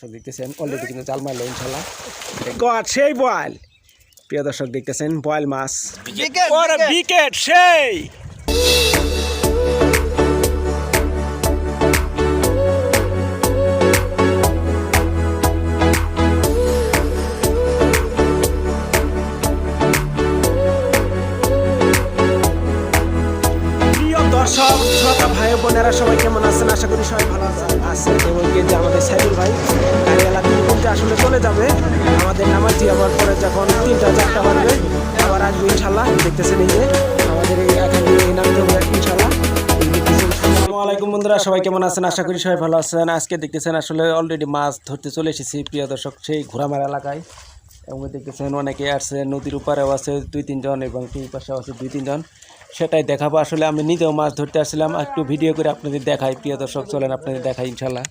দর্শক দেখতেছেন অলরেডি কিন্তু জাল মারলো ইনশাল্লাহ গড সেই বয়াল প্রিয় দর্শক দেখতেছেন বয়েল মাছ। বিকেট সেই। ভাই বোনেরা সবাই কেমন আছেন? আশা করি সবাই ভালো আছেন। এবং যে আমাদের ভাই তিন ঘণ্টা আসলে চলে যাবে। আমাদের আবার পরে যখন তিনটা চারটা আবার আসবে ইনশাল্লাহ। দেখতেছেন এই যে আমাদের এই নামতে হবে ইনশাল্লাহ। আলাইকুম বন্ধুরা, সবাই কেমন আছেন? আশা করি সবাই ভালো আছেন। আজকে দেখতেছেন আসলে অলরেডি মাছ ধরতে চলে এসেছি। প্রিয় দর্শক, সেই ঘোরামার এলাকায়। এবং দেখতেছেন অনেকে আসছে, নদীর উপারেও আছে দুই তিনজন এবং এই পাশেও আছে দুই তিনজন। সেটাই দেখাবো। আসলে আমি নিজেও মাছ ধরতে আসছিলাম একটু ভিডিও করে আপনাদের দেখাই। প্রিয় দর্শক, চলেন আপনাদের দেখাই ইনশাল্লাহ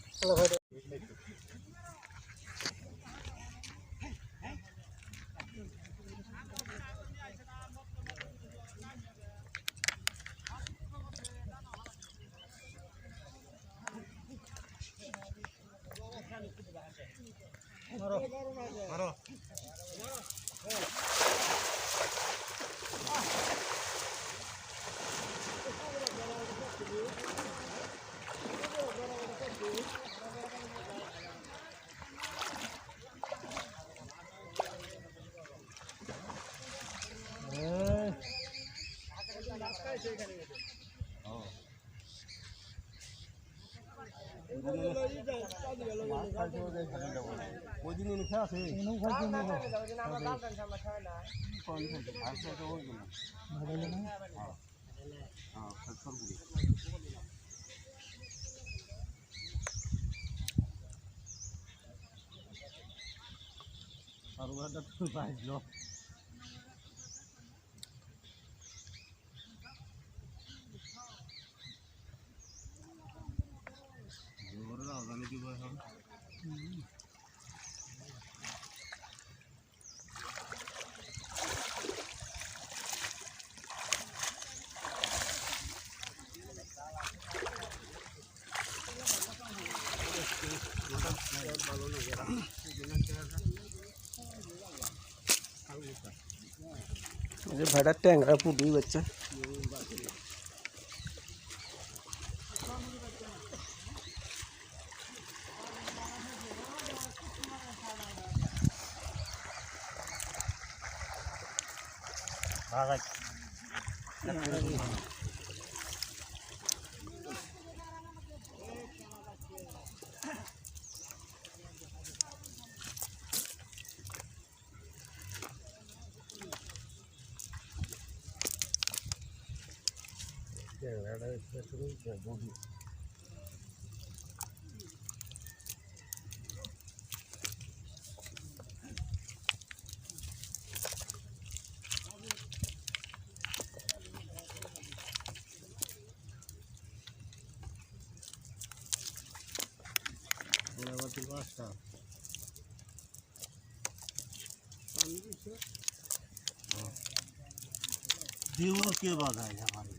আর ওটা তো বাইজ লোক এই যে ভাইটা ট্যাংরা পুটুই Basta. दीवार के बाद आए हमारे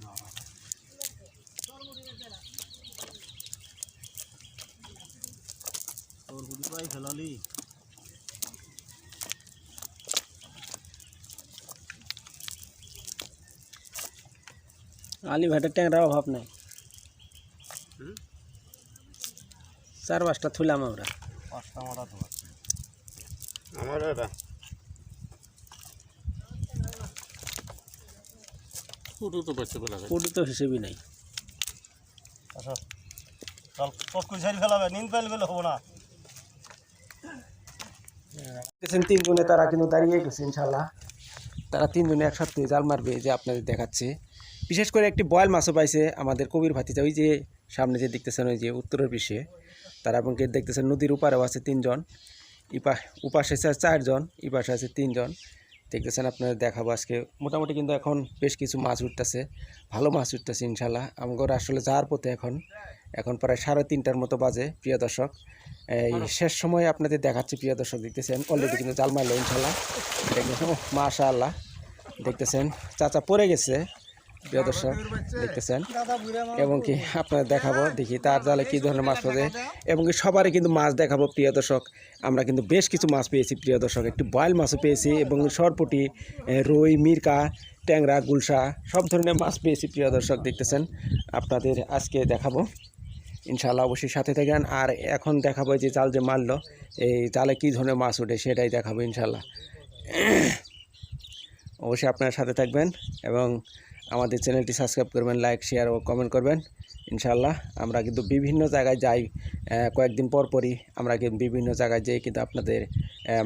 তোর গুলি প্রায় ফেলালি। আলি ভাটের ট্যাংরার অভাব নাই। চার পাঁচটা থুলাম আমরা। পাঁচটা মারা তো আমার এটা ফুটু তো পাচ্ছে নাই। চল চট করে ঝাড়ি ফেলাবে নিন পেল হব না। দেখছেন তিনজনে তারা কিন্তু দাঁড়িয়ে গেছে ইনশাল্লাহ তারা তিনজনে একসাথে জাল মারবে যে আপনাদের দেখাচ্ছে। বিশেষ করে একটি বয়েল মাছও পাইছে আমাদের কবির ভাতিজা, ওই যে সামনে যে দেখতেছেন, ওই যে উত্তরের পিসে তারা এবং কে দেখতেছেন, নদীর উপারেও আছে তিনজন। ইপা উপাশে আছে চারজন, ইপাশে আছে তিনজন। দেখতেছেন, আপনাদের দেখাবো আজকে। মোটামুটি কিন্তু এখন বেশ কিছু মাছ উঠতেছে, ভালো মাছ উঠতেছে ইনশাল্লাহ আমার আসলে যাওয়ার পথে এখন এখন প্রায় সাড়ে তিনটার মতো বাজে, প্রিয় দর্শক। এই শেষ সময় আপনাদের দেখাচ্ছি প্রিয় দর্শক দেখতেছেন? অলরেডি কিন্তু জাল মারলো ইনশাল্লাহ। দেখতেছেন? মাশা আল্লাহ দেখতেছেন? চাচা পড়ে গেছে প্রিয় দর্শক দেখতেছেন? এবং কি আপনার দেখাবো দেখি তার জালে কী ধরনের মাছ পড়ে। এবং কি সবারই কিন্তু মাছ দেখাবো প্রিয় দর্শক। আমরা কিন্তু বেশ কিছু মাছ পেয়েছি প্রিয় দর্শক। একটু বয়েল মাছও পেয়েছি এবং সরপুটি রুই মিরকা ট্যাংরা গুলশা সব ধরনের মাছ পেয়েছি প্রিয় দর্শক দেখতেছেন? আপনাদের আজকে দেখাবো। ইনশাল্লাহ অবশ্যই সাথে থাকেন। আর এখন দেখাবো যে জাল যে মারলো, এই জালে কী ধরনের মাছ ওঠে সেটাই দেখাবো ইনশাল্লাহ অবশ্যই আপনার সাথে থাকবেন এবং আমাদের চ্যানেলটি সাবস্ক্রাইব করবেন, লাইক, শেয়ার ও কমেন্ট করবেন। ইনশাল্লাহ আমরা কিন্তু বিভিন্ন জায়গায় যাই কয়েকদিন পর পরই আমরা কিন্তু বিভিন্ন জায়গায় যেয়ে কিন্তু আপনাদের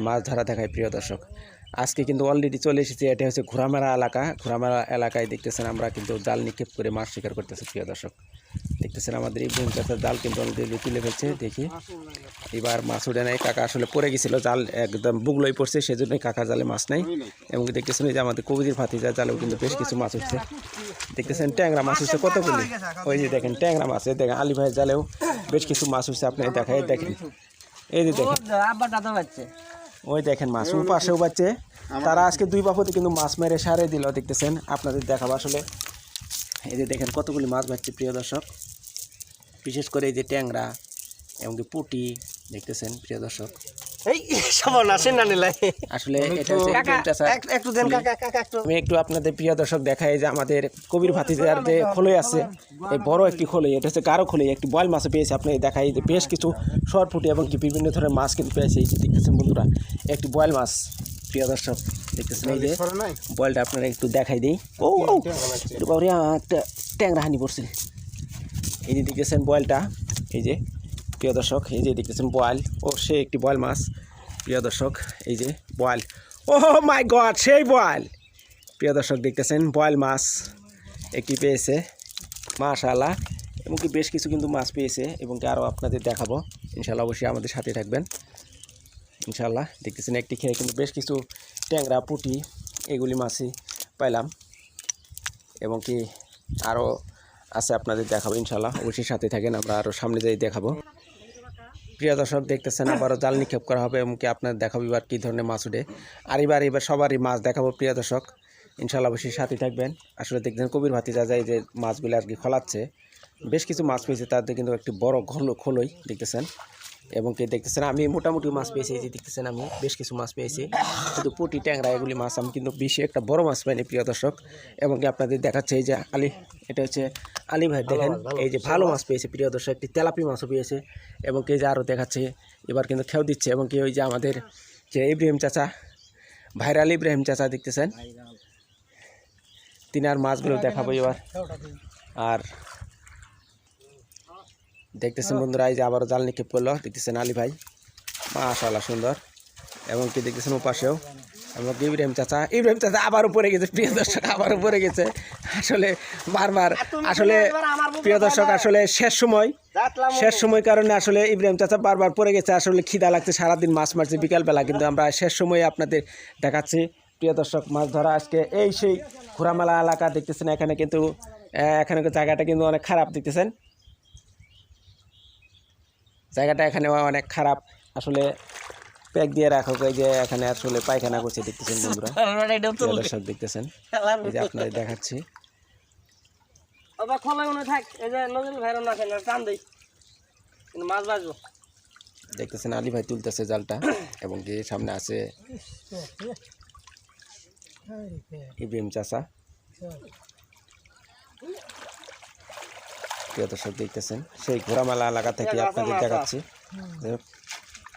মাছ ধরা দেখাই, প্রিয় দর্শক। আজকে কিন্তু অলরেডি চলে এসেছি, এটা হচ্ছে ঘোরামেলা এলাকা। ঘোরামেলা এলাকায় দেখতেছেন আমরা কিন্তু জাল নিক্ষেপ করে মাছ শিকার করতেছি, প্রিয় দর্শক। দেখতেছেন আমাদের ইব্রাহিম চাচার জাল কিন্তু অলরেডি তুলে ফেলছে, দেখি। এবার মাছ উঠে নাই, কাকা আসলে পড়ে গেছিল, জাল একদম বুগলোই পড়ছে, সেজন্যই কাকার জালে মাছ নেই। এবং দেখতেছেন এই যে আমাদের কবিদের ভাতিজা, জালেও কিন্তু বেশ কিছু মাছ উঠছে। দেখতেছেন ট্যাংরা মাছ উঠছে কতগুলি ওই যে দেখেন, ট্যাংরা মাছ এই দেখেন, আলী ভাইয়ের জালেও বেশ কিছু মাছ উঠছে, আপনি দেখাই, দেখেন। এই যে দেখেন। ওই দেখেন মাছ, ও পাশেও পাচ্ছে তারা আজকে দুই বাপতে কিন্তু মাছ মেরে সারে দিল, দেখতেছেন, আপনাদের দেখাবো আসলে। এই যে দেখেন কতগুলি মাছ বাচ্ছে প্রিয় দর্শক। বিশেষ করে এই যে ট্যাংরা এমনকি পুটি দেখতেছেন প্রিয় দর্শক। একটু দেন কাকা কাকা একটু। আমি একটু আপনাদের প্রিয় দর্শক দেখাই যে আমাদের কবির ভাতিজার যে খোলই আছে এই বড় একটি খোলই এটা হচ্ছে গাঢ় খোলই একটি বয়েল মাছও পেয়েছে আপনি দেখাই যে বেশ কিছু এবং কি বিভিন্ন ধরনের মাছ কিন্তু পেয়েছে। এই যে দেখতেছেন বন্ধুরা একটি বয়েল মাছ প্রিয় দর্শক। দেখতেছেন এই যে বয়েলটা আপনারা একটু দেখাই দিই। ও বাবরে, একটা ট্যাংরা হানি পড়ছে। এই যে দেখতেছেন বয়েলটা এই যে প্রিয় দর্শক এই যে দেখতেছেন বয়েল ও সে একটি বয়েল মাছ প্রিয় দর্শক এই যে বয়েল ও মাই গড সেই বয়েল প্রিয় দর্শক দেখতেছেন বয়েল মাছ একটি পেয়েছে মাশাল্লাহ এবং কি বেশ কিছু কিন্তু মাছ পেয়েছে এবং কি আরও আপনাদের দেখাবো। ইনশাল্লাহ অবশ্যই আমাদের সাথে থাকবেন। ইনশাল্লাহ দেখতেছেন একটি খেয়ে কিন্তু বেশ কিছু ট্যাংরা, পুঁটি এগুলি মাছই পাইলাম। এবং কি আরও আছে আপনাদের দেখাবো ইনশাল্লাহ অবশ্যই সাথে থাকেন, আমরা আরও সামনে যাই দেখাবো। প্রিয় দর্শক, দেখতেছেন আবারও জাল নিক্ষেপ করা হবে, এবং কি আপনার দেখাবো এবার কী ধরনের মাছ উঠে। আর এবার এবার সবারই মাছ দেখাবো, প্রিয় দর্শক। ইনশাল্লাহ অবশ্যই সাথে থাকবেন। আসলে দেখতেন কবির ভাতি যা যায় যে মাছগুলো আর কি খোলাচ্ছে, বেশ কিছু মাছ পেয়েছে তাদের কিন্তু একটি বড় খোলো খোলই, দেখতেছেন। এবং কি দেখতেছেন আমি মোটামুটি মাছ পেয়েছি এই যে দেখতেছেন আমি বেশ কিছু মাছ পেয়েছি। কিন্তু পুটি ট্যাংরা এগুলি মাছ আমি কিন্তু বেশি একটা বড় মাছ পাইনি প্রিয় দর্শক। এবং কি আপনাদের দেখাচ্ছে এই যে আলি এটা হচ্ছে আলি ভাই দেখেন এই যে ভালো মাছ পেয়েছে প্রিয় দর্শক একটি তেলাপি মাছও পেয়েছে। এবং কি যে আরও দেখাচ্ছে এবার কিন্তু খেয়াল দিচ্ছে এবং কি ওই যে আমাদের যে ইব্রাহিম চাচা ভাইরাল ইব্রাহিম চাচা দেখতেছেন তিনি আর মাছগুলো দেখাবো এবার। আর দেখতেছেন বন্ধুরা এই যে আবারও জাল নিক্ষেপ করল। দেখতেছেন আলী ভাই। মাশাল্লাহ সুন্দর। এবং কি দেখতেছেন ও পাশেও এবং ইব্রাহিম চাচা। ইব্রাহিম চাচা আবারও পড়ে গেছে প্রিয় দর্শক আবারও পড়ে গেছে। আসলে বারবার আসলে প্রিয় দর্শক আসলে শেষ সময় শেষ সময় কারণে আসলে ইব্রাহিম চাচা বারবার পড়ে গেছে। আসলে খিদা লাগছে সারাদিন মাছ মারছে বিকালবেলা কিন্তু আমরা শেষ সময়ে আপনাদের দেখাচ্ছি। প্রিয় দর্শক মাছ ধরা আজকে এই সেই ঘোরামেলা এলাকা দেখতেছেন এখানে কিন্তু এখানে জায়গাটা কিন্তু অনেক খারাপ দেখতেছেন। জায়গাটা এখানে অনেক খারাপ। আসলে প্যাক দিয়ে রাখা হয় যে এখানে আসলে পায়খানা করছে দেখতেছেন বন্ধুরা। দর্শক দেখতেছেন এই যে আপনাদের দেখাচ্ছি। মনে দেখতেছেন আলী ভাই তুলতেছে জালটা এবং কি সামনে আছে ইব্রাহিম চাচা। প্রিয় দর্শক দেখতেছেন সেই ঘোরামেলা এলাকা থেকে আপনাদের দেখাচ্ছি।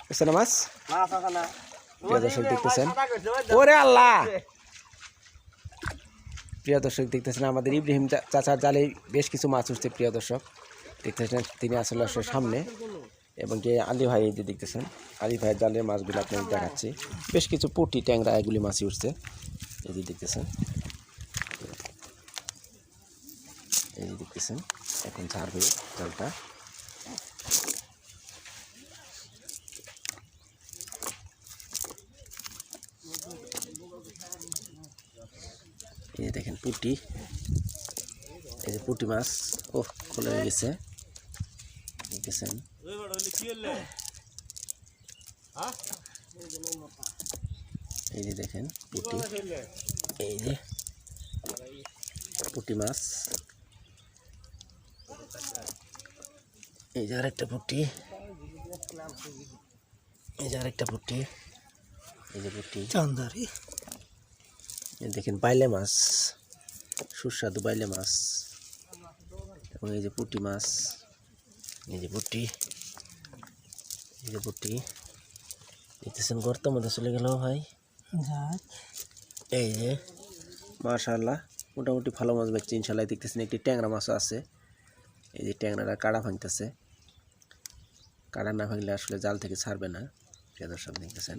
বুঝছে না মাছ? প্রিয় দর্শক দেখতেছেন। ওরে আল্লাহ! প্রিয় দর্শক দেখতেছেন আমাদের ইব্রাহিম চাচার জালে বেশ কিছু মাছ উঠছে প্রিয় দর্শক। দেখতেছেন তিনি আসলে আসলে সামনে। এবং কি আলী ভাই এই যে দেখতেছেন আলী ভাইয়ের জালের মাছগুলো আপনাদের দেখাচ্ছি। বেশ কিছু পুটি ট্যাংরা এগুলি মাছই উঠছে। এই যে দেখতেছেন। এই যে দেখতেছেন, এখন ছাড়বে জালটা। এই যে দেখেন পুটি। এই যে পুটি মাছ ও খোলা হয়ে গেছে। দেখতেছেন? এই যে দেখেন পুটি। এই যে পুঁটি মাছ। এই যে আরেকটা পুঁটি এই যে আরেকটা পুঁটি এই যে পুঁটি চান্দারি। দেখেন বাইলে মাছ সুস্বাদু বাইলে মাছ। এবং এই যে পুঁটি মাছ এই যে পুঁটি এই যে পুটি দেখতেছেন গর্ত মধ্যে চলে গেল ভাই। এই যে মাশাল্লাহ মোটামুটি ভালো মাছ বেচছে ইনশাল্লাহ দেখতেছেন একটি ট্যাংরা মাছও আছে। এই যে ট্যাংরাটা কাড়া ভাঙতেছে। কাড়া না ভাঙলে আসলে জাল থেকে ছাড়বে না, প্রিয় দর্শক দেখতেছেন।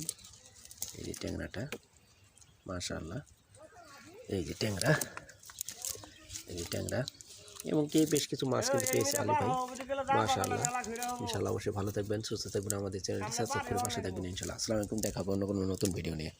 এই যে ট্যাংরাটা মাশাল্লাহ এই যে ট্যাংরা, এই যে ট্যাংরা। এবং কি বেশ কিছু মাছ কিন্তু পেয়েছে আলু ভাই মাশাল্লাহ ইনশাল্লাহ অবশ্যই ভালো থাকবেন, সুস্থ থাকবেন। আমাদের চ্যানেলটি সাবস্ক্রাইব করে পাশে থাকবেন ইনশাল্লাহ আসসালামু আলাইকুম, দেখাবো অন্য কোনো নতুন ভিডিও নিয়ে।